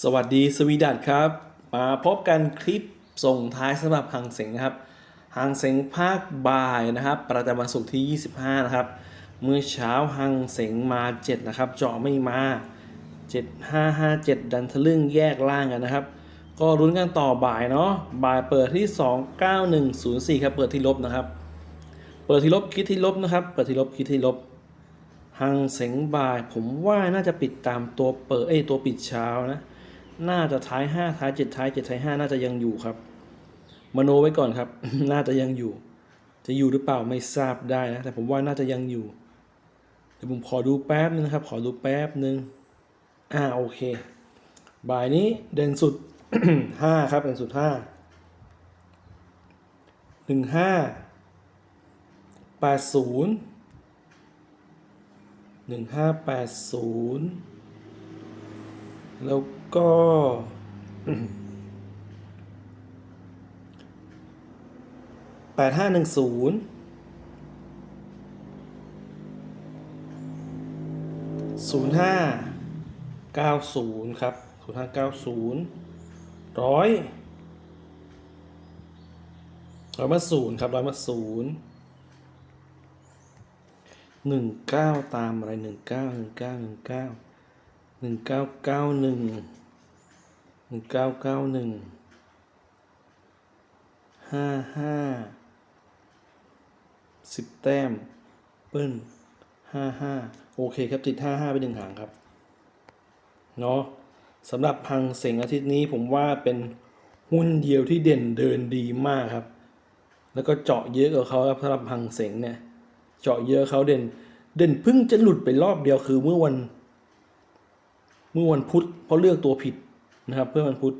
สวัสดีสวีดัตครับ มาพบกันคลิปส่งท้ายสำหรับหางเสงนะครับหางเสงภาคบ่ายนะครับ ประจำวันศุกร์ที่ 25 นะครับ เมื่อเช้าหางเสงมา 7 นะครับ เจาะไม่มา 7557 ดันทะลึ่งแยกล่างกันนะครับ ก็รุ้นกันต่อบ่ายเนาะบ่ายเปิดที่ 29104 ครับ เปิดที่ลบนะครับ เปิดที่ลบคิดที่ลบนะครับ เปิดที่ลบคิดที่ลบ หังเสงบ่าย ผมว่าน่าจะปิดตามตัวเปิดเอ้ตัวปิดเช้านะ น่าจะท้าย5ท้าย7ท้าย7ท้าย5น่าจะยังอยู่ครับ มโนไว้ก่อนครับ น่าจะยังอยู่ จะอยู่หรือเปล่าไม่ทราบได้นะ แต่ผมว่าน่าจะยังอยู่ เดี๋ยวผมขอดูแป๊บนึงนะครับ ขอดูแป๊บนึง อ่าโอเค บ่ายนี้เด่นสุด5ครับเด่นสุด5 1 5 8 0หนึ่งห้าแปดศูนย์ แล้วก็แปดห้าหนึ่งศูนย์ศูนย์ห้าเก้าศูนย์ครับศูนย์ห้าเก้าศูนย์ร้อยร้อยมาศูนย์ครับร้อยมาศูนย์ หนึ่งเก้าตามอะไรหนึ่งเก้าหนึ่งเก้าหนึ่งเก้าหนึ่งเก้าเก้าหนึ่งหนึ่งเก้าเก้าหนึ่งห้าห้าสิบแต้มเปิ้ลห้าห้าโอเคครับติดห้าห้าไปหนึ่งหางครับ เนาะสำหรับพังเสงอาทิตย์นี้ผมว่าเป็นหุ้นเดียวที่เด่นเดินดีมากครับ แล้วก็เจาะเยอะกว่าเขาครับสำหรับพังเสงเนี่ย เจาะเยอะเขาเด่น เด่นเพิ่งจะหลุดไปรอบเดียวคือเมื่อวัน เมื่อวันพุธเพราะเลือกตัวผิดนะครับ เพื่อวันพุธ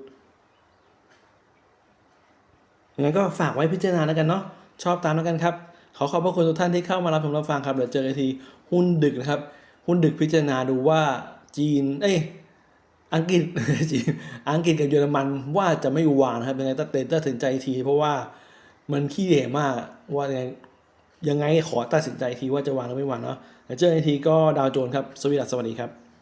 งั้นก็ฝากไว้พิจารณาแล้วกันเนาะชอบตามแล้วกันครับ ขอขอบพระคุณทุกท่านที่เข้ามารับชมรับฟังครับเดี๋ยวเจอกันทีหุ้นดึกนะครับ หุ้นดึกพิจารณาดูว่าจีน เอ้ยอังกฤษจีนอังกฤษกับเยอรมันว่าจะไม่วางนะครับยังไงตัดเตตัดสินใจที เพราะว่ามันขี้เหร่มากว่ายังไง ยังไงขอตัดสินใจทีว่าจะวางหรือไม่วางเนาะเดี๋ยวเจอกันทีก็ดาวโจนส์ครับ สวัสดีครับ